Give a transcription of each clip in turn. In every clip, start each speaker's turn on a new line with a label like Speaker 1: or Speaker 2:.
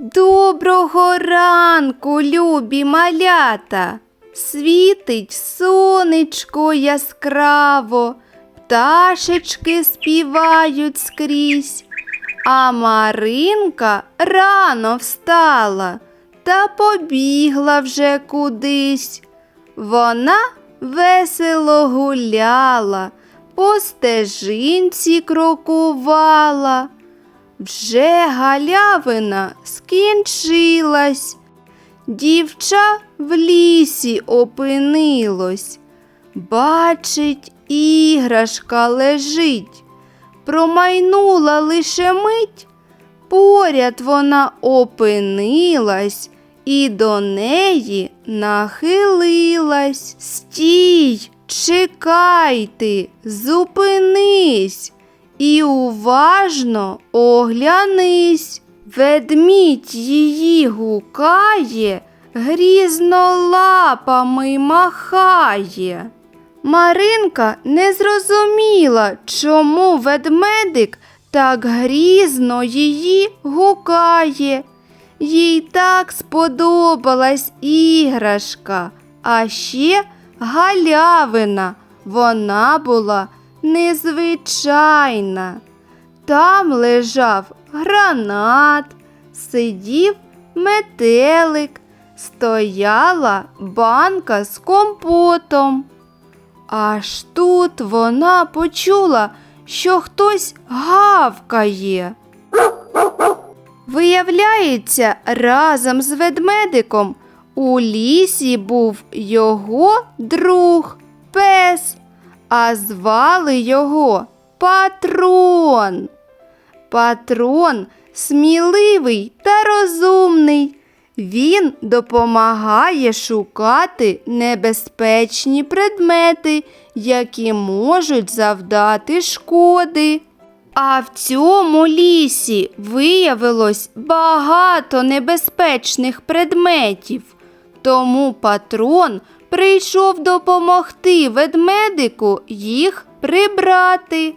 Speaker 1: Доброго ранку, любі малята. Світить сонечко яскраво, пташечки співають скрізь, а Маринка рано встала та побігла вже кудись. Вона весело гуляла, по стежинці крокувала. Вже галявина скінчилась, дівча в лісі опинилось, бачить, іграшка лежить, промайнула лише мить, поряд вона опинилась і до неї нахилилась. Стій, чекайте, зупинись і уважно оглянись. Ведмідь її гукає, грізно лапами махає. Маринка не зрозуміла, чому ведмедик так грізно її гукає. Їй так сподобалась іграшка, а ще галявина. Вона була незвичайна. Там лежав гранат, сидів метелик, стояла банка з компотом. Аж тут вона почула, що хтось гавкає. Виявляється, разом з ведмедиком у лісі був його друг пес, а звали його Патрон. Патрон сміливий та розумний. Він допомагає шукати небезпечні предмети, які можуть завдати шкоди. А в цьому лісі виявилось багато небезпечних предметів. Тому патрон прийшов допомогти ведмедику їх прибрати.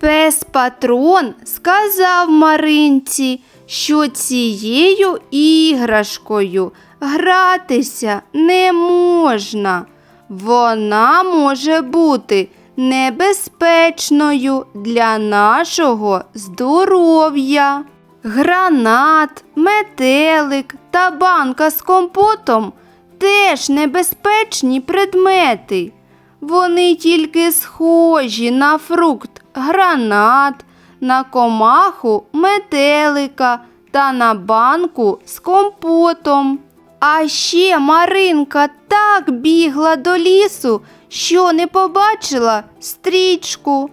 Speaker 1: Пес патрон сказав Маринці, що цією іграшкою гратися не можна. Вона може бути небезпечною для нашого здоров'я. Гранат, метелик та банка з компотом теж небезпечні предмети. Вони тільки схожі на фрукт гранат, на комаху метелика та на банку з компотом. А ще Маринка так бігла до лісу, що не побачила стрічку.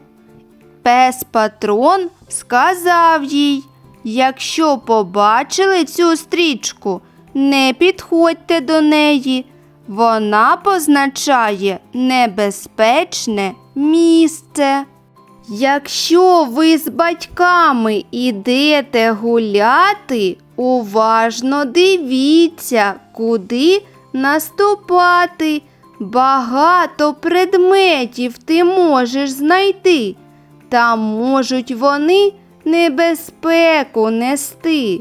Speaker 1: Пес патрон сказав їй, якщо побачили цю стрічку, не підходьте до неї. Вона позначає небезпечне місце. Якщо ви з батьками ідете гуляти, уважно дивіться, куди наступати. Багато предметів ти можеш знайти, та можуть вони небезпеку нести.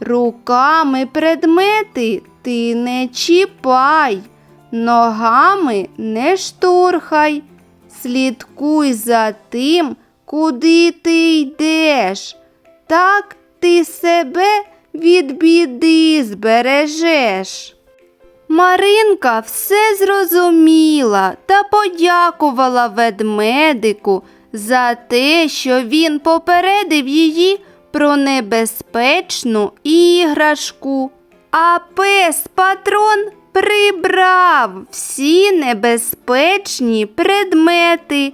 Speaker 1: Руками предмети ти не чіпай, ногами не штурхай. Слідкуй за тим, куди ти йдеш. Так ти себе від біди збережеш. Маринка все зрозуміла та подякувала ведмедику за те, що він попередив її про небезпечну іграшку. А пес патрон прибрав всі небезпечні предмети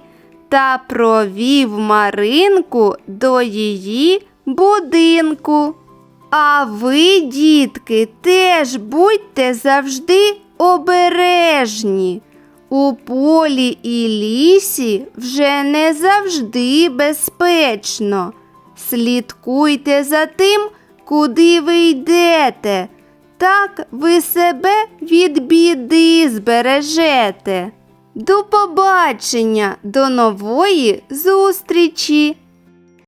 Speaker 1: та провів Маринку до її будинку. А ви, дітки, теж будьте завжди обережні. У полі і лісі вже не завжди безпечно. Слідкуйте за тим, куди ви йдете. Так ви себе від біди збережете. До побачення, до нової зустрічі!